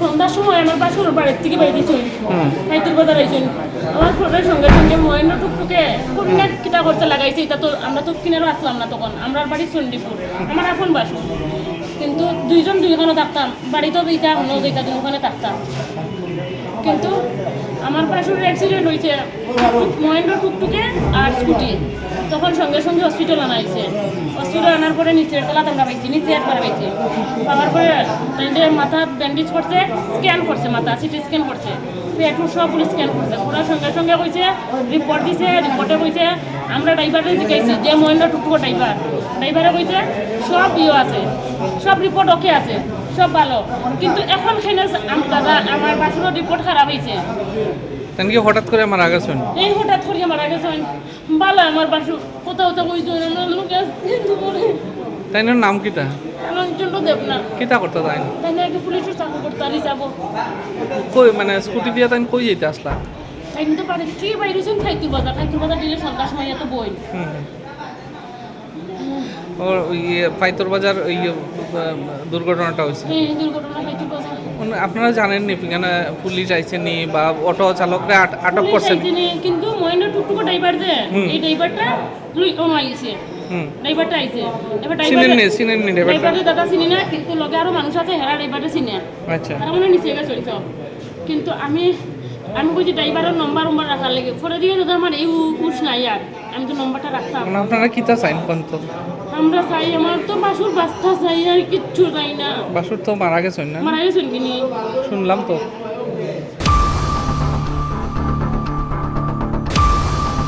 সন্ধ্যার সময় আমার বাসুর বাড়ির থেকে বাইরেছেন হাইতুর বাজার আইছেন আমার ফোনের সঙ্গে সঙ্গে মহেন্দ্র টুকটুকে কোনটা কিতা করতে লাগাইছে এটা তো আমরা তো কিনারও আসলাম না তখন। আমরা বাড়ি চণ্ডীপুর আমার এখন বাসু। কিন্তু দুইজন দুইখানে থাকতাম বাড়িতেও দিতা ওখানেও দিতা ওখানে থাকতাম। কিন্তু আমার বাসুর অ্যাক্সিডেন্ট হয়েছে মহেন্দ্র টুকটুকে আর স্কুটি। তখন সঙ্গে সঙ্গে হসপিটাল আনাইছে হসপিটাল আনার পরে নিচের তলা আমরা পাইছি, নিচে একবার পাইছি। পাওয়ার পরে মাথা ব্যান্ডেজ করছে স্ক্যান করছে মাথা সিটি স্ক্যান করছে। পেটু সবগুলো স্ক্যান করছে। করার সঙ্গে সঙ্গে কইছে রিপোর্ট দিছে রিপোর্টে কইছে, আমরা ড্রাইভারে জিজ্ঞাসি যে, মহেন্দ্র টুকটুকো ড্রাইভার ড্রাইভারে কইছে, সব ইয়ে আছে, সব রিপোর্ট ওকে আছে। সব ভালো। কিন্তু এখন খেলে দাদা আমার বাসুরের রিপোর্ট খারাপ হয়েছে। তেন কি হঠাৎ করে মারা গেছেন এই হঠাৎ করিয়া মারা গেছেন ভালো আমার বাসু কোথাও তো কইছো লোকে কিন্তু বলে। তাই নাম লোকজন তো দেব না। কিটা করতে তাই তাই কি পুলিশের চাকরি করতে আলি যাব। কই মানে স্কুটি দিয়ে তাই কই যেতে আসলা? তাই কিন্তু পারে কি বাইরেছেন খাইতু বাজার। খাইতু বাজার দিলে সন্ধ্যার সময় এত বই। ওই পাইতর বাজার ওই ইয়ে, দুর্ঘটনাটা হয়েছে। খাইতু আপনারা জানেন নি এখানে পুলিশ আইসেনি বা অটো চালকরা আট- আটক করছেন? কিন্তু মহেন্দ্র টুকটুকো ড্রাইভার যে এই ড্রাইভারটা লুই ও আইছে। ড্রাইভারটা আইছে। এবার চিনেন নি ড্রাইভার চিনেন নি ড্রাইভারটা ড্রাইভারের দাদা চিনি না কিন্তু লগে আরও মানুষ আছে হেরা ড্রাইভারটা চিনে। আচ্ছা। তারা মানে নিচে গেছে কিন্তু আমি আমি কইছি ড্রাইভারের নম্বর উম্বার রাখার লাগে পরে দিয়ে দাদা আমার এই উঠ নাই আর। আমি তো নম্বরটা রাখতাম। মানে আপনারা কিতা চাইন কোন তো? আমরা চাই আমার তো বাসুর বাস্তা চাই আর কিচ্ছু চাই না। বাসুর তো মারা গেছেন না? মারা গেছেন কিনি শুনলাম তো।